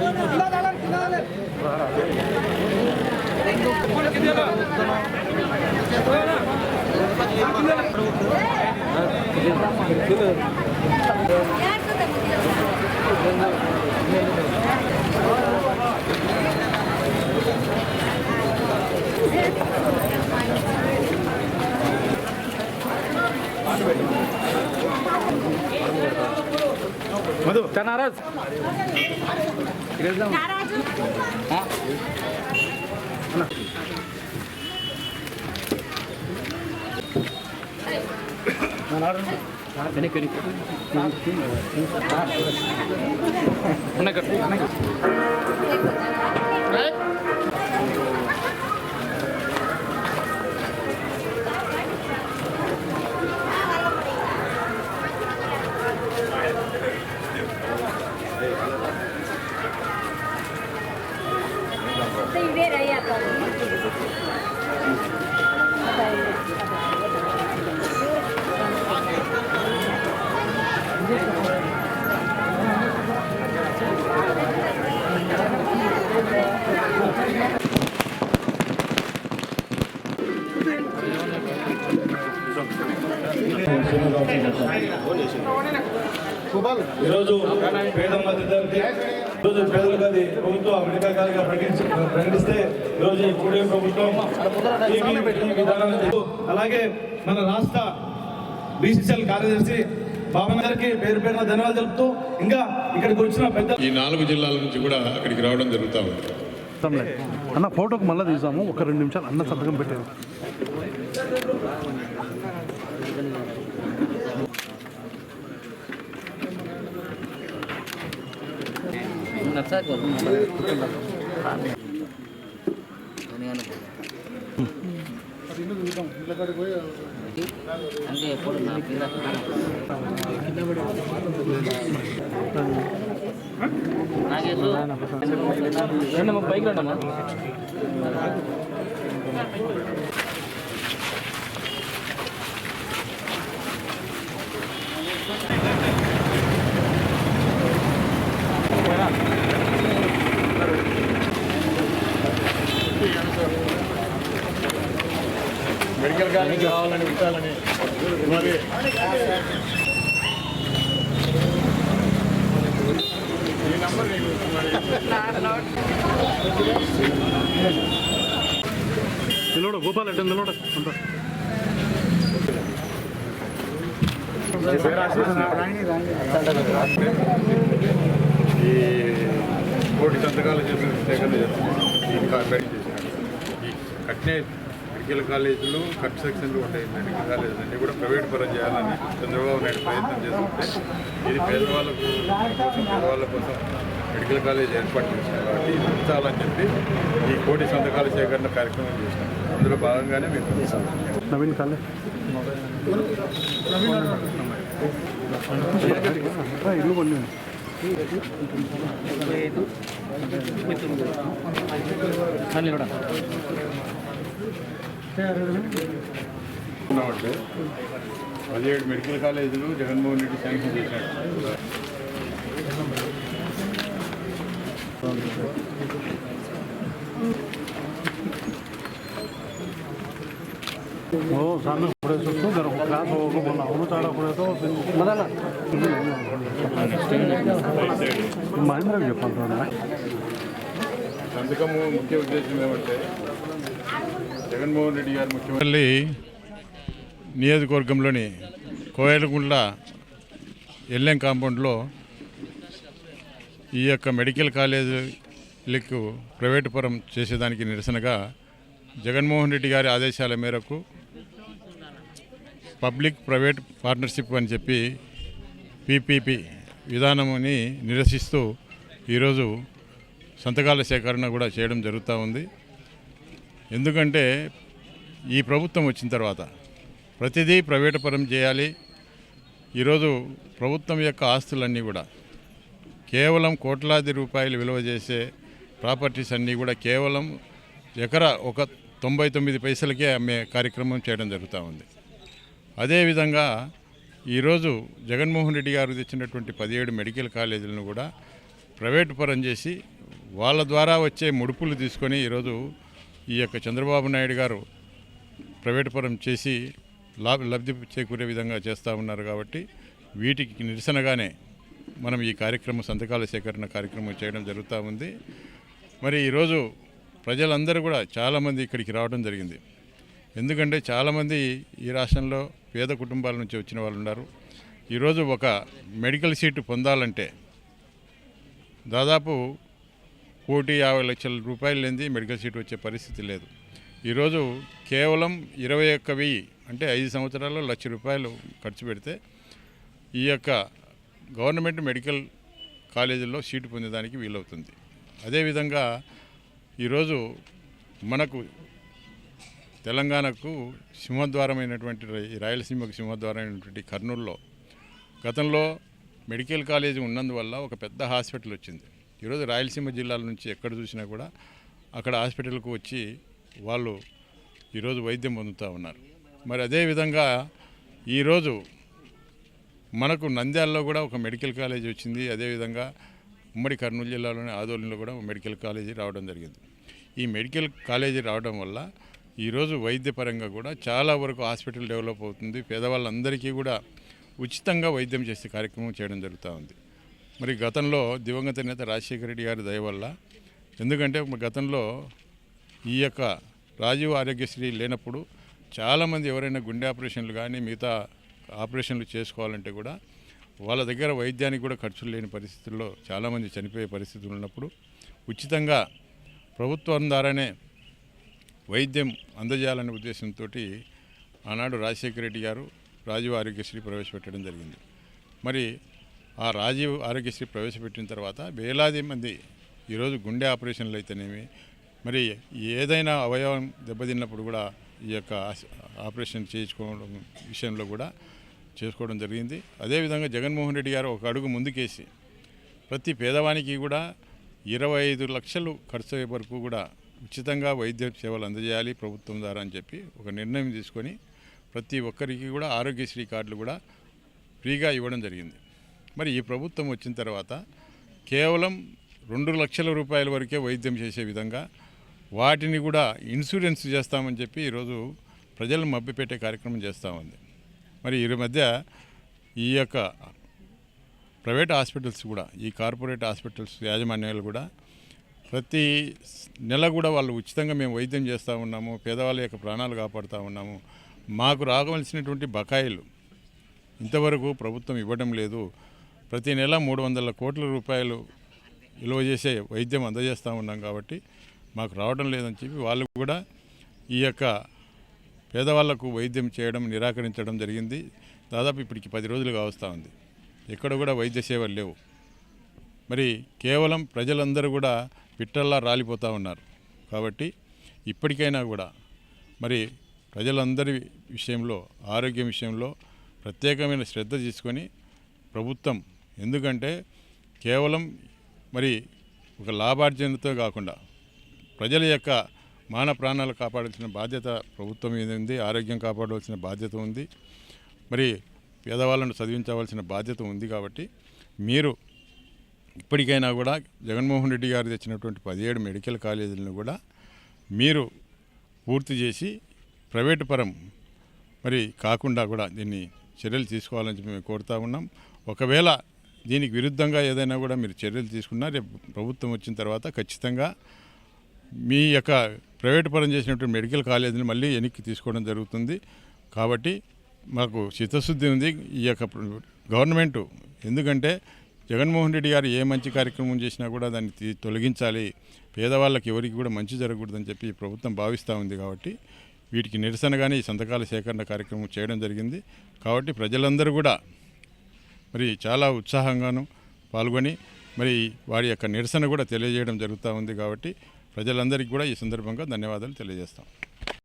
Yeah, it's not that good. का नाराज पुन्हा कर ఈరోజు పేద మధ్యతరగతి ఈరోజు పేదలకు అది ప్రభుత్వం అమెరికా కాలుగా ప్రకటించి ప్రకటిస్తే ఈరోజు ఈ కూడే ప్రభుత్వం అలాగే మన రాష్ట్ర బీసీసీఎల్ కార్యదర్శి బాబన్ గారికి పేరు పేరున ధన్యవాదాలు తెలుపుతూ ఇంకా ఇక్కడికి వచ్చిన పెద్ద ఈ నాలుగు జిల్లాల నుంచి కూడా అక్కడికి రావడం జరుగుతూ ఉంది. అన్న ఫోటోకి మళ్ళీ తీసాము. ఒక రెండు నిమిషాలు అన్న సంతకం పెట్టారు. அங்கே போடுங்க நாகேஷ் பைக் வேண்டாமா Thank you. కాలేజ్ కావాలని పెట్టాలని మరి ఈ నంబర్ నిలవడ గోపాల్ ఎట్ట నిలవడ. అంతా ఈ కోటి సంతకాలు చేసిన సేకరణ చేస్తున్నాం. ఈ కార్పొరేట్ చేసినాడు ఈ కట్నే మెడికల్ కాలేజీలు కట్ సెక్షన్లు ఉంటాయి మెడికల్ కాలేజీలు అన్నీ కూడా ప్రైవేట్ పరం చేయాలని చంద్రబాబు నాయుడు ప్రయత్నం చేస్తుంటే ఇది పేదవాళ్ళకు కోసం పేదవాళ్ళ కోసం మెడికల్ కాలేజ్ ఏర్పాటు చేసినాం కాబట్టి ఇది ఉంచాలని చెప్పి ఈ కోటి సంతకాల సేకరణ కార్యక్రమం చేసినాం అందులో భాగంగానే మీకు నవీన్ కాలే. రా, ఇల్లు కొన్ని. ఉన్నామంటే పదిహేడు మెడికల్ కాలేజీలు జగన్మోహన్ రెడ్డి శాంక్షన్ చేసినట్టు ఓ ఒక క్లాస్ పోకుండా అవును తాడ పడేతో మరలా మహేంద్రకి చెప్పంటున్నా సంతకము ముఖ్య ఉద్దేశం ఏమంటే జగన్మోహన్ రెడ్డి గారు ముఖ్యమంత్రి నియోజకవర్గంలోని కోయలగుండ్ల ఎల్ఎం కాంపౌండ్లో ఈ యొక్క మెడికల్ కాలేజీలకు ప్రైవేటు పరం చేసేదానికి నిరసనగా జగన్మోహన్ రెడ్డి గారి ఆదేశాల మేరకు పబ్లిక్ ప్రైవేట్ పార్ట్నర్షిప్ అని చెప్పి పీపీపీ విధానముని నిరసిస్తూ ఈరోజు సంతకాల సేకరణ కూడా చేయడం జరుగుతూ ఉంది. ఎందుకంటే ఈ ప్రభుత్వం వచ్చిన తర్వాత ప్రతిదీ ప్రైవేటుపరం చేయాలి. ఈరోజు ప్రభుత్వం యొక్క ఆస్తులన్నీ కూడా కేవలం కోట్లాది రూపాయలు విలువ చేసే ప్రాపర్టీస్ అన్నీ కూడా కేవలం ఎకరా ఒక తొంభై తొమ్మిది పైసలకే అమ్మే కార్యక్రమం చేయడం జరుగుతూ ఉంది. అదేవిధంగా ఈరోజు జగన్మోహన్ రెడ్డి గారు తెచ్చినటువంటి పదిహేడు మెడికల్ కాలేజీలను కూడా ప్రైవేటు పరం చేసి వాళ్ళ ద్వారా వచ్చే ముడుపులు తీసుకొని ఈరోజు ఈ యొక్క చంద్రబాబు నాయుడు గారు ప్రైవేట్ పరం చేసి లాభ లబ్ధి చేకూరే విధంగా చేస్తూ ఉన్నారు కాబట్టి వీటికి నిరసనగానే మనం ఈ కార్యక్రమం సంతకాల సేకరణ కార్యక్రమం చేయడం జరుగుతూ ఉంది. మరి ఈరోజు ప్రజలందరూ కూడా చాలామంది ఇక్కడికి రావడం జరిగింది. ఎందుకంటే చాలామంది ఈ రాష్ట్రంలో పేద కుటుంబాల నుంచి వచ్చిన వాళ్ళు ఉన్నారు. ఈరోజు ఒక మెడికల్ సీటు పొందాలంటే దాదాపు కోటి యాభై లక్షల రూపాయలు లేనిది మెడికల్ సీట్ వచ్చే పరిస్థితి లేదు. ఈరోజు కేవలం ఇరవై ఒక్క వెయ్యి అంటే ఐదు సంవత్సరాల్లో లక్ష రూపాయలు ఖర్చు పెడితే ఈ యొక్క గవర్నమెంట్ మెడికల్ కాలేజీల్లో సీటు పొందేదానికి వీలవుతుంది. అదేవిధంగా ఈరోజు మనకు తెలంగాణకు సింహద్వారమైనటువంటి రాయలసీమకు సింహద్వారమైనటువంటి కర్నూలులో గతంలో మెడికల్ కాలేజీ ఉన్నందువల్ల ఒక పెద్ద హాస్పిటల్ వచ్చింది. ఈరోజు రాయలసీమ జిల్లాల నుంచి ఎక్కడ చూసినా కూడా అక్కడ హాస్పిటల్కు వచ్చి వాళ్ళు ఈరోజు వైద్యం పొందుతూ ఉన్నారు. మరి అదేవిధంగా ఈరోజు మనకు నంద్యాలలో కూడా ఒక మెడికల్ కాలేజ్ వచ్చింది. అదేవిధంగా ఉమ్మడి కర్నూలు జిల్లాలోని ఆదోళనలో కూడా ఒక మెడికల్ కాలేజీ రావడం జరిగింది. ఈ మెడికల్ కాలేజీ రావడం వల్ల ఈరోజు వైద్యపరంగా కూడా చాలా వరకు హాస్పిటల్ డెవలప్ అవుతుంది. పేదవాళ్ళందరికీ కూడా ఉచితంగా వైద్యం చేసే కార్యక్రమం చేయడం జరుగుతూ ఉంది. మరి గతంలో దివంగత నేత రాజశేఖర రెడ్డి గారి దయ వల్ల ఎందుకంటే గతంలో ఈ యొక్క రాజీవ్ ఆరోగ్యశ్రీ లేనప్పుడు చాలామంది ఎవరైనా గుండె ఆపరేషన్లు కానీ మిగతా ఆపరేషన్లు చేసుకోవాలంటే కూడా వాళ్ళ దగ్గర వైద్యానికి కూడా ఖర్చులు లేని పరిస్థితుల్లో చాలామంది చనిపోయే పరిస్థితులు ఉన్నప్పుడు ఉచితంగా ప్రభుత్వం ద్వారానే వైద్యం అందజేయాలనే ఉద్దేశంతో ఆనాడు రాజశేఖర రెడ్డి గారు రాజీవ్ ఆరోగ్యశ్రీ ప్రవేశపెట్టడం జరిగింది. మరి ఆ రాజీవ్ ఆరోగ్యశ్రీ ప్రవేశపెట్టిన తర్వాత వేలాది మంది ఈరోజు గుండె ఆపరేషన్లు అయితేనేమి మరి ఏదైనా అవయవం దెబ్బతిన్నప్పుడు కూడా ఈ యొక్క ఆపరేషన్ చేయించుకోవడం విషయంలో కూడా చేసుకోవడం జరిగింది. అదేవిధంగా జగన్మోహన్ రెడ్డి గారు ఒక అడుగు ముందుకేసి ప్రతి పేదవానికి కూడా ఇరవై ఐదు లక్షలు ఖర్చు అయ్యే వరకు కూడా ఉచితంగా వైద్య సేవలు అందజేయాలి ప్రభుత్వం ద్వారా అని చెప్పి ఒక నిర్ణయం తీసుకొని ప్రతి ఒక్కరికి కూడా ఆరోగ్యశ్రీ కార్డులు కూడా ఫ్రీగా ఇవ్వడం జరిగింది. మరి ఈ ప్రభుత్వం వచ్చిన తర్వాత కేవలం రెండు లక్షల రూపాయల వరకే వైద్యం చేసే విధంగా వాటిని కూడా ఇన్సూరెన్స్ చేస్తామని చెప్పి ఈరోజు ప్రజలను మభ్యపెట్టే కార్యక్రమం చేస్తూ ఉంది. మరి ఈ మధ్య ఈ యొక్క ప్రైవేట్ హాస్పిటల్స్ కూడా ఈ కార్పొరేట్ హాస్పిటల్స్ యాజమాన్యాలు కూడా ప్రతి నెల కూడా వాళ్ళు ఉచితంగా మేము వైద్యం చేస్తూ ఉన్నాము పేదవాళ్ళ యొక్క ప్రాణాలు కాపాడుతూ ఉన్నాము. మాకు రాగవలసినటువంటి బకాయిలు ఇంతవరకు ప్రభుత్వం ఇవ్వడం లేదు. ప్రతి నెల మూడు వందల కోట్ల రూపాయలు విలువ చేసే వైద్యం అందజేస్తూ ఉన్నాం కాబట్టి మాకు రావడం లేదని చెప్పి వాళ్ళు కూడా ఈ యొక్క పేదవాళ్ళకు వైద్యం చేయడం నిరాకరించడం జరిగింది. దాదాపు ఇప్పటికి పది రోజులుగా వస్తూ ఉంది. ఎక్కడ కూడా వైద్య సేవలు లేవు. మరి కేవలం ప్రజలందరూ కూడా పిట్టల్లా రాలిపోతూ ఉన్నారు. కాబట్టి ఇప్పటికైనా కూడా మరి ప్రజలందరి విషయంలో ఆరోగ్యం విషయంలో ప్రత్యేకమైన శ్రద్ధ తీసుకొని ప్రభుత్వం ఎందుకంటే కేవలం మరి ఒక లాభార్జనతో కాకుండా ప్రజల యొక్క మాన ప్రాణాలు కాపాడాల్సిన బాధ్యత ప్రభుత్వం మీద ఉంది ఆరోగ్యం కాపాడవలసిన బాధ్యత ఉంది మరి పేదవాళ్ళను చదివించవలసిన బాధ్యత ఉంది కాబట్టి మీరు ఇప్పటికైనా కూడా జగన్మోహన్ రెడ్డి గారు తెచ్చినటువంటి పదిహేడు మెడికల్ కాలేజీలను కూడా మీరు పూర్తి చేసి ప్రైవేటు పరం మరి కాకుండా కూడా దీన్ని చర్యలు తీసుకోవాలని మేము కోరుతా ఉన్నాం. ఒకవేళ దీనికి విరుద్ధంగా ఏదైనా కూడా మీరు చర్యలు తీసుకున్నా రేపు ప్రభుత్వం వచ్చిన తర్వాత ఖచ్చితంగా మీ యొక్క ప్రైవేట్ పరం చేసినటువంటి మెడికల్ కాలేజీని మళ్ళీ వెనక్కి తీసుకోవడం జరుగుతుంది. కాబట్టి మాకు చిత్తశుద్ధి ఉంది. ఈ యొక్క గవర్నమెంట్ ఎందుకంటే జగన్మోహన్ రెడ్డి గారు ఏ మంచి కార్యక్రమం చేసినా కూడా దాన్ని తొలగించాలి. పేదవాళ్ళకి ఎవరికి కూడా మంచి జరగకూడదని చెప్పి ప్రభుత్వం భావిస్తూ ఉంది కాబట్టి వీటికి నిరసనగానే ఈ సంతకాల సేకరణ కార్యక్రమం చేయడం జరిగింది. కాబట్టి ప్రజలందరూ కూడా మరి చాలా ఉత్సాహంగాను పాల్గొని మరి వారి యొక్క నిరసన కూడా తెలియజేయడం జరుగుతూ ఉంది కాబట్టి ప్రజలందరికీ కూడా ఈ సందర్భంగా ధన్యవాదాలు తెలియజేస్తాం.